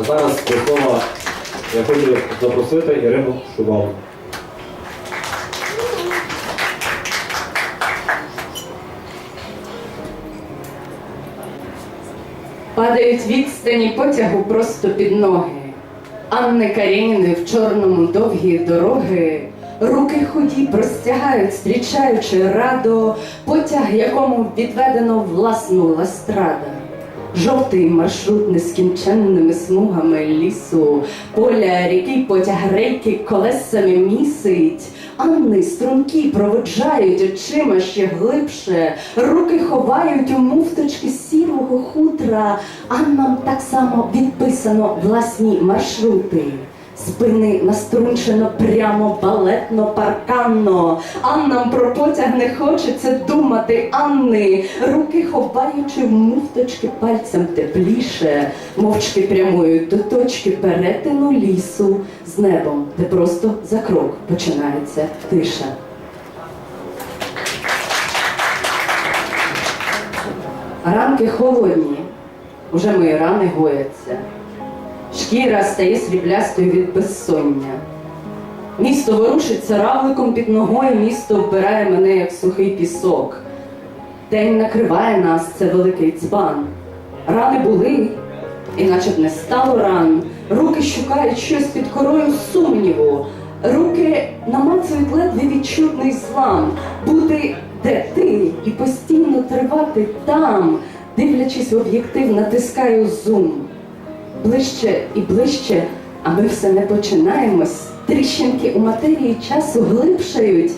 А зараз до слова я хочу запросити Ірину Шувалу. Падають відстані потягу просто під ноги. Анни Карініни в чорному довгі дороги. Руки худі простягають, зустрічаючи радо, потяг, якому відведено власну ластрада. Жовтий маршрут нескінченними смугами лісу, поля, ріки, потяг рейки колесами місить. Анни струнки проводжають очима ще глибше, руки ховають у муфточки сірого хутра. Аннам так само відписано власні маршрути. Спини наструнчено прямо балетно парканно. Аннам про потяг не хочеться думати, Анни, руки ховаючи в муфточки пальцем тепліше, мовчки прямують до точки перетину лісу з небом, де просто за крок починається тиша. Ранки холодні, уже мої рани гояться. Шкіра стає сріблястою від безсоння. Місто ворушиться равликом під ногою, місто вбирає мене, як сухий пісок. День накриває нас, це великий цбан. Рани були, і наче б не стало ран. Руки шукають щось під корою сумніву. Руки намацують ледве відчутний злам, бути де ти і постійно тривати там, дивлячись в об'єктив, натискаю зум ближче і ближче, а ми все не починаємось. Тріщинки у матерії часу глибшають.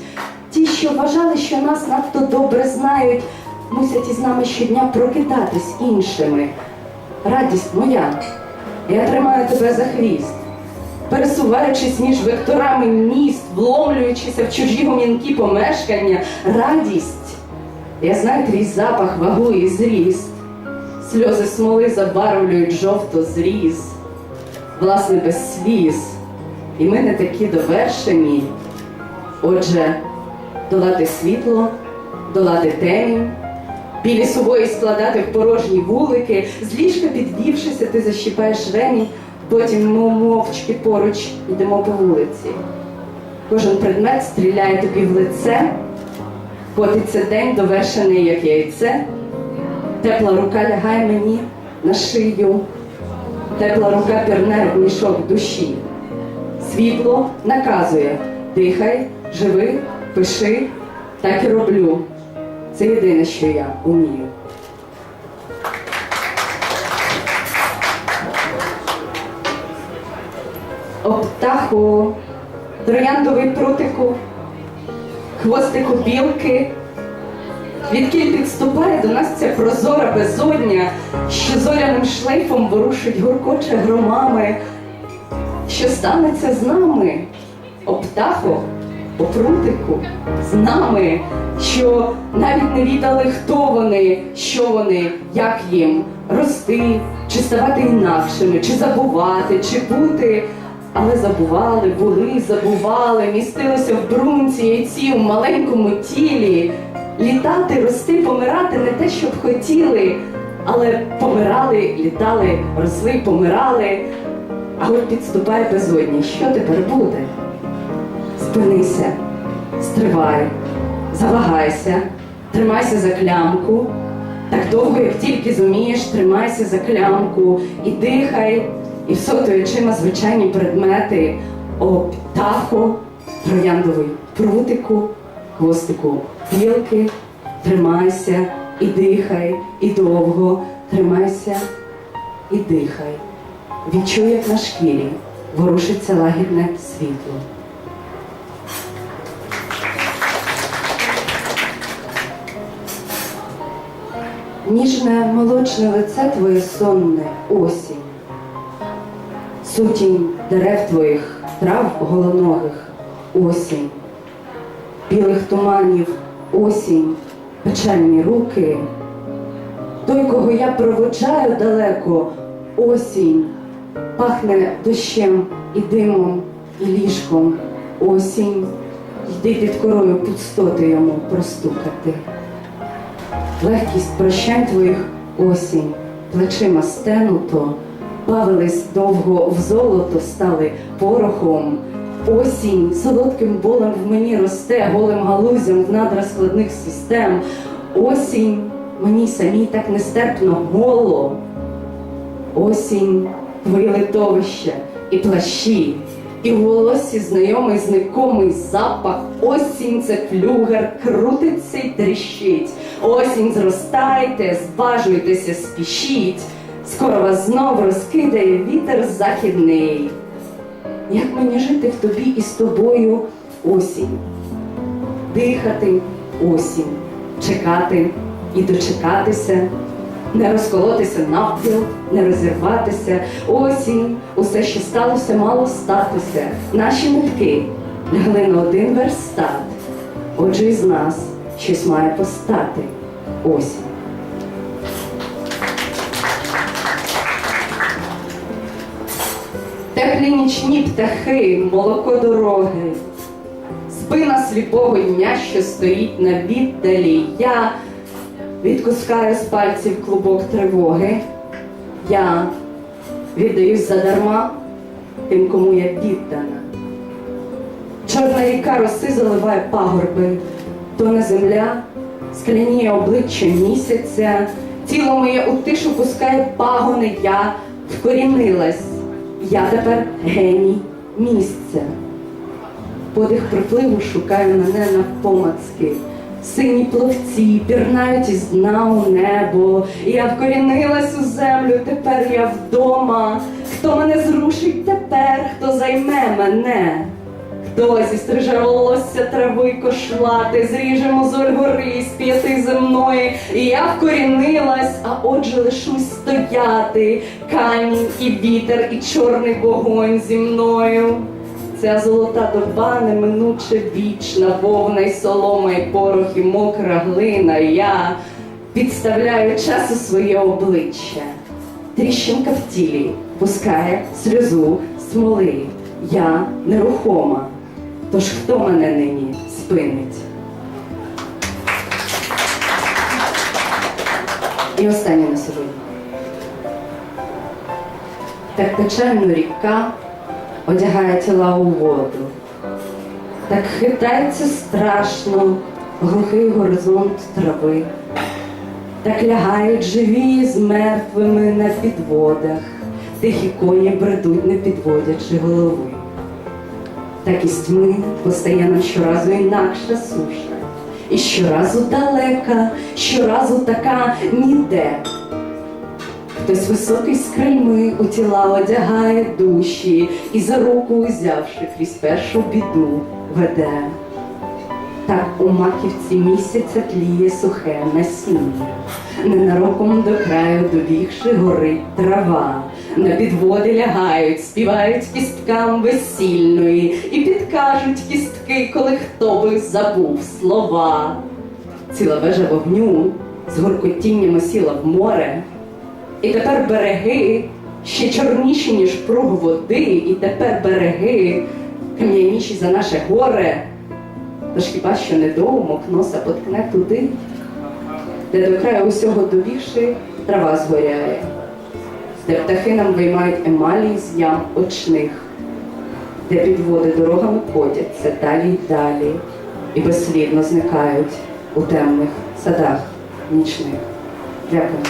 Ті, що вважали, що нас надто добре знають, мусять із нами щодня прокидатись іншими. Радість моя, я тримаю тебе за хвіст, пересуваючись між векторами міст, вломлюючися в чужі гомінки помешкання, радість. Я знаю твій запах, вагу і зріст. Сльози смоли забарвлюють жовто зріз, власне, без сліз. І ми не такі довершені. Отже, долати світло, долати темінь, білі сувої складати в порожні вулики, з ліжка підвівшися, ти защіпаєш ремінь, потім ми мовчки поруч йдемо по вулиці. Кожен предмет стріляє тобі в лице, котиться день довершений, як яйце. Тепла рука лягає мені на шию, тепла рука пірне в мішок душі. Світло наказує дихай, живи, пиши, так і роблю. Це єдине, що я умію. О птаху, трояндовий прутику, хвостику білки. Відкіль підступає до нас ця прозора безодня, що зоряним шлейфом ворушить гуркоче громами, що станеться з нами, о птахо, о прутику, з нами, що навіть не віддали, хто вони, що вони, як їм рости, чи ставати інакшими, чи забувати, чи бути. Але забували, були, забували, містилися в брунці яйці у маленькому тілі. Літати, рости, помирати не те, щоб хотіли, але помирали, літали, росли, помирали. Але підступає безодні. Що тепер буде? Спинися, стривай, завагайся, тримайся за клямку. Так довго, як тільки зумієш, тримайся за клямку і дихай, і всотуй очима звичайні предмети, о птаху, трояндовий прутику, хвостику білки, тримайся і дихай, і довго тримайся і дихай. Відчуй, як на шкірі ворушиться лагідне світло. Ніжне молочне лице твоє сонне осінь, сутінь дерев твоїх, трав голоногих осінь, білих туманів осінь, печальні руки. Той, кого я проводжаю далеко, осінь, пахне дощем і димом, і ліжком, осінь, йди під корою пустоти йому простукати. Легкість прощань твоїх осінь, плечима стенуто, бавились довго в золото, стали порохом. Осінь солодким болем в мені росте, голим галузям в надра складних систем. Осінь мені самій так нестерпно голо. Осінь, твої литовища і плащі, і в волосі знайомий знайомий запах. Осінь це флюгер, крутиться й тріщить. Осінь зростайте, зважуйтеся, спішіть. Скоро вас знов розкидає вітер західний. Як мені жити в тобі і з тобою осінь? Дихати осінь, чекати і дочекатися, не розколотися навпіл, не розірватися. Осінь, усе, що сталося, мало статися. Наші нитки лягли на один верстат. Отже, із нас щось має постати. Осінь. Теплі нічні птахи, молоко дороги, спина сліпого дня, що стоїть на віддалі. Я відкускаю з пальців клубок тривоги. Я віддаюсь задарма тим, кому я віддана. Чорна ріка роси заливає пагорби, тоне земля, скляніє обличчя місяця, тіло моє у тишу пускає пагони, я вкорінилась. Я тепер геній місця. Подих припливу шукає мене навпомацки. Сині пловці пірнають із дна у небо. Я вкорінилась у землю, тепер я вдома. Хто мене зрушить тепер, хто займе мене? Хто зістриже волосся трави кошлати, зріже мозоль гори з п'яти земної, і я вкорінилась, а отже лишусь стояти, камінь і вітер, і чорний вогонь зі мною. Ця золота доба неминуче вічна, вовна й солома, і порох, і мокра глина. Я підставляю часу своє обличчя. Тріщинка в тілі пускає сльозу смоли. Я нерухома. Тож хто мене нині спинить? І останнє на сьогодні. Так печально ріка одягає тіла у воду. Так хитається страшно глухий горизонт трави. Так лягають живі з мертвими на підводах, тихі коні бредуть, не підводячи голови. Так із тьми постає нам щоразу інакша суша, і щоразу далека, щоразу така ніде. Хтось високий з крильми у тіла одягає душі і за руку узявши крізь першу біду веде. Так у маківці місяця тліє сухе насіння, ненароком до краю добігши горить трава. На підводи лягають, співають кісткам весільної і підкажуть кістки, коли хто би забув слова. Ціла вежа вогню з горкотінням осіла в море, і тепер береги ще чорніші, ніж пруг води, і тепер береги кам'яніші за наше горе. Тож хіба що недоумок носа поткне туди, де до краю усього добігши трава згоряє, де птахи нам виймають емалії з ям очних, де підводи дорогами котяться далі й далі і безслідно зникають у темних садах нічних. Дякую.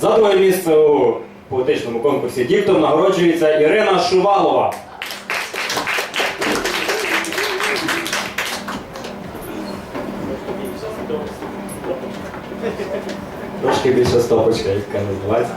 За друге місце у поетичному конкурсі Діктом нагороджується Ірина Шувалова. Трошки більше стопочка, яка називається.